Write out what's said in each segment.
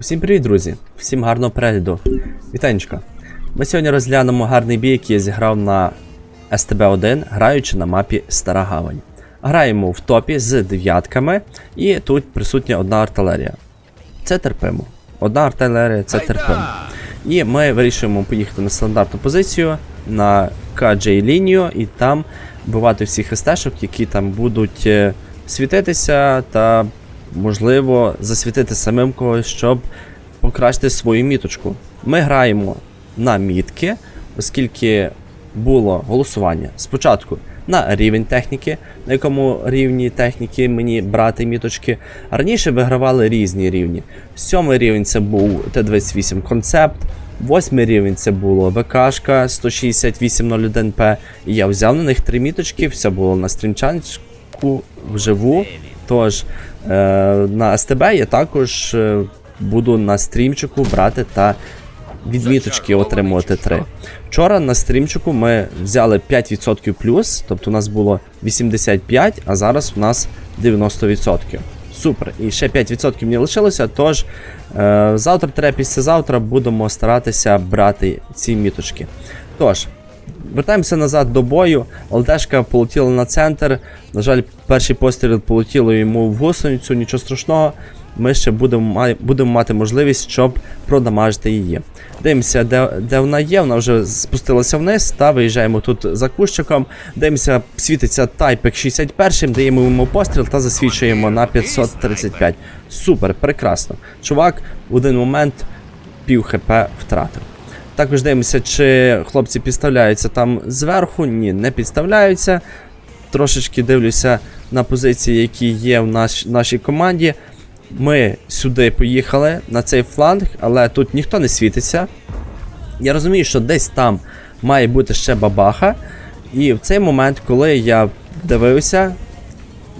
Усім привіт, друзі! Всім гарного перегляду. Вітанечка. Ми сьогодні розглянемо гарний бій, який я зіграв на СТБ-1, граючи на мапі Стара Гавань. Граємо в топі з дев'ятками, і тут присутня одна артилерія. Це терпимо. Одна артилерія це терпимо. І ми вирішуємо поїхати на стандартну позицію на KJ лінію і там вбивати всіх СТшок, які там будуть е, світитися та, можливо, засвітити самим когось, щоб покращити свою міточку. Ми граємо на мітки, оскільки було голосування спочатку на рівень техніки, на якому рівні техніки мені брати міточки. Раніше вигравали різні рівні. Сьомий рівень це був Т-28 концепт. Восьмий рівень це було ВКшка 16801П. І я взяв на них три міточки, все було на стрімчанчику вживу. Тож е, на СТБ я також е, буду на стрімчику брати та відміточки отримувати 3. Вчора на стрімчику ми взяли 5% плюс, тобто у нас було 85, а зараз у нас 90%. Супер. І ще 5% мені лишилося, тож е, завтра треба післязавтра будемо старатися брати ці міточки. Тож, вертаємося назад до бою. ЛТшка полетіла на центр. На жаль, перший постріл полетіло йому в гусеницю, нічого страшного. Ми ще будемо, будемо мати можливість, щоб продамажити її. Дивимося, де, де вона є, вона вже спустилася вниз, та виїжджаємо тут за кущиком. Дивимося, світиться тайпик 61, даємо йому постріл та засвічуємо на 535. Супер, прекрасно. Чувак в один момент пів хп втратив. Також дивимося, чи хлопці підставляються там зверху. Ні, не підставляються. Трошечки дивлюся на позиції, які є в наш, нашій команді. Ми сюди поїхали на цей фланг, але тут ніхто не світиться. Я розумію, що десь там має бути ще бабаха. І в цей момент, коли я дивився,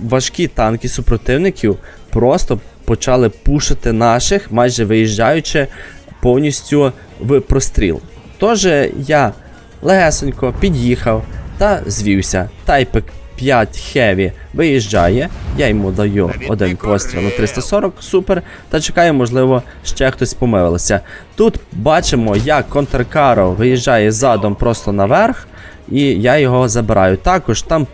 важкі танки супротивників просто почали пушити наших, майже виїжджаючи повністю в простріл. Тож я легесенько під'їхав та звівся. Тайпик 5 Heavy виїжджає, я йому даю один постріл на 340, супер, та чекаю, можливо, ще хтось помилився. Тут бачимо, як контркаро виїжджає задом просто наверх, і я його забираю. Також там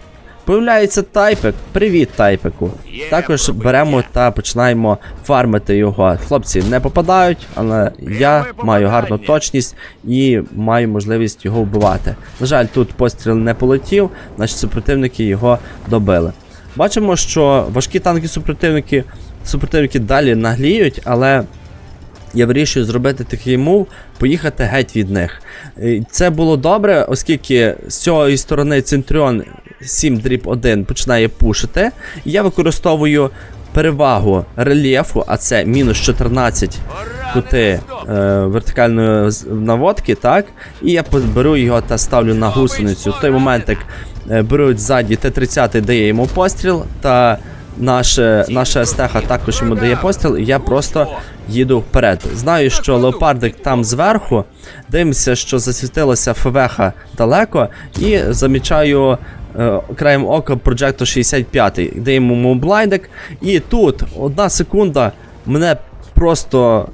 Появляється тайпик. Привіт, тайпику. Також беремо та починаємо фармити його. Хлопці не попадають, але я маю гарну точність і маю можливість його вбивати. На жаль, тут постріл не полетів, наші супротивники його добили. Бачимо, що важкі танки супротивники, супротивники далі нагліють, але я вирішую зробити такий мув, поїхати геть від них. Це було добре, оскільки з цієї сторони Центріон 7 дріб 1 починає пушити. Я використовую перевагу рельєфу, а це мінус 14 кути е, вертикальної наводки, так? І я беру його та ставлю на гусеницю. В той момент, як е, беруть ззаді Т-30, дає йому постріл, та наше, наша стеха також йому дає постріл, і я просто їду вперед. Знаю, що леопардик там зверху. Дивимося, що засвітилася ФВХ далеко, і замічаю. Е, Краєм ока Projector 65, даємо йому блайдик. І тут одна секунда мене просто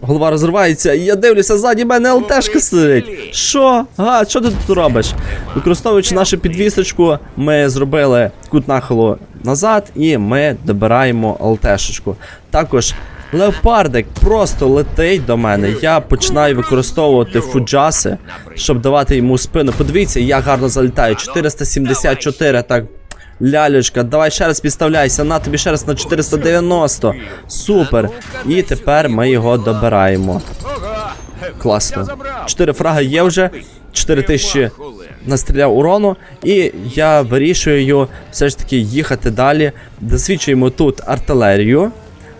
голова розривається, і я дивлюся, ззаді мене ЛТшка сидить. Що? Га, що ти тут робиш? Використовуючи нашу підвісочку, ми зробили кут нахилу назад і ми добираємо ЛТшечку. Також леопардик просто летить до мене. Я починаю використовувати фуджаси, щоб давати йому спину. Подивіться, я гарно залітаю. 474, так. Лялечка, давай ще раз підставляйся, на тобі ще раз на 490. Супер. І тепер ми його добираємо. Класно. 4 фраги є вже, 4 тисячі настріляв урону, і я вирішую все ж таки їхати далі. Досвідчуємо тут артилерію.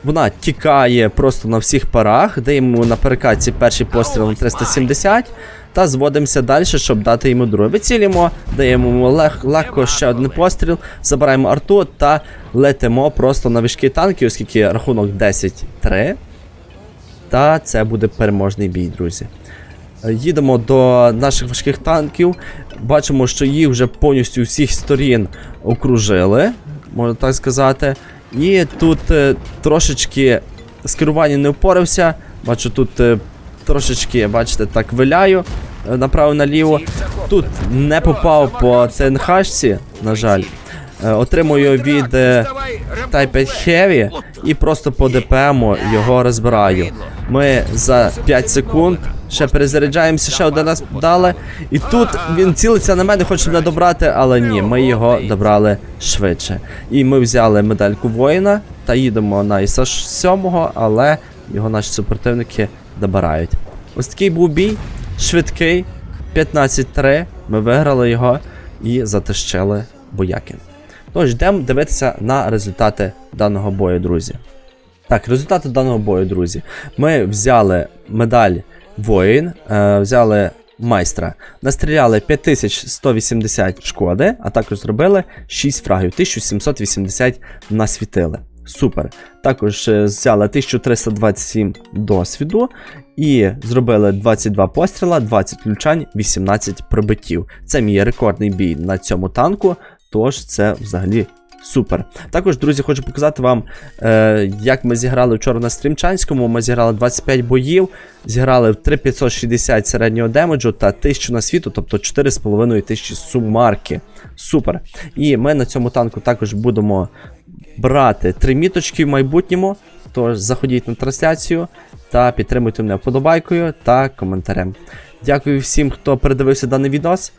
Вона тікає просто на всіх парах, даємо на перекатці перший постріл на 370 та зводимося далі, щоб дати йому другий. Вицілюємо, даємо йому лег, легко ще один постріл, забираємо арту та летимо просто на вишки танки, оскільки рахунок 10-3. Та це буде переможний бій, друзі. Їдемо до наших важких танків. Бачимо, що їх вже повністю всіх сторін окружили, можна так сказати. І тут е, трошечки з керуванням не впорався. Бачу, тут е, трошечки, бачите, так виляю е, направо-наліво. Тут не попав по ЦНХ-ці, на жаль. Е, Отримую від е, Type 5 Heavy і просто по ДПМу його розбираю. Ми за 5 секунд ще перезаряджаємося, ще один раз дали. І тут він цілиться на мене, хоче мене добрати, але ні, ми його добрали швидше. І ми взяли медальку воїна та їдемо на ІСА 7, але його наші супротивники добирають. Ось такий був бій, швидкий, 15-3. Ми виграли його і затищили Боякін. Тож, йдемо дивитися на результати даного бою, друзі. Так, результати даного бою, друзі. Ми взяли медаль воїн, е, взяли майстра, настріляли 5180 шкоди, а також зробили 6 фрагів, 1780 насвітили. Супер. Також е, взяли 1327 досвіду і зробили 22 постріла, 20 влучань, 18 пробиттів. Це мій рекордний бій на цьому танку. Тож це взагалі супер. Також, друзі, хочу показати вам, е, як ми зіграли вчора на стрімчанському. Ми зіграли 25 боїв, зіграли в 3560 середнього демеджу та 1000 на світу, тобто 4,5 тисячі сумарки. Супер. І ми на цьому танку також будемо брати три міточки в майбутньому. Тож заходіть на трансляцію та підтримуйте мене вподобайкою та коментарем. Дякую всім, хто передивився даний відос.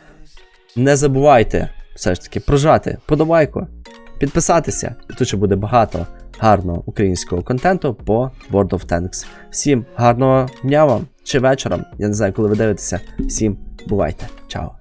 Не забувайте все ж таки прожати подобайку, підписатися. Тут ще буде багато гарного українського контенту по World of Tanks. Всім гарного дня вам чи вечором. Я не знаю, коли ви дивитеся. Всім бувайте. Чао.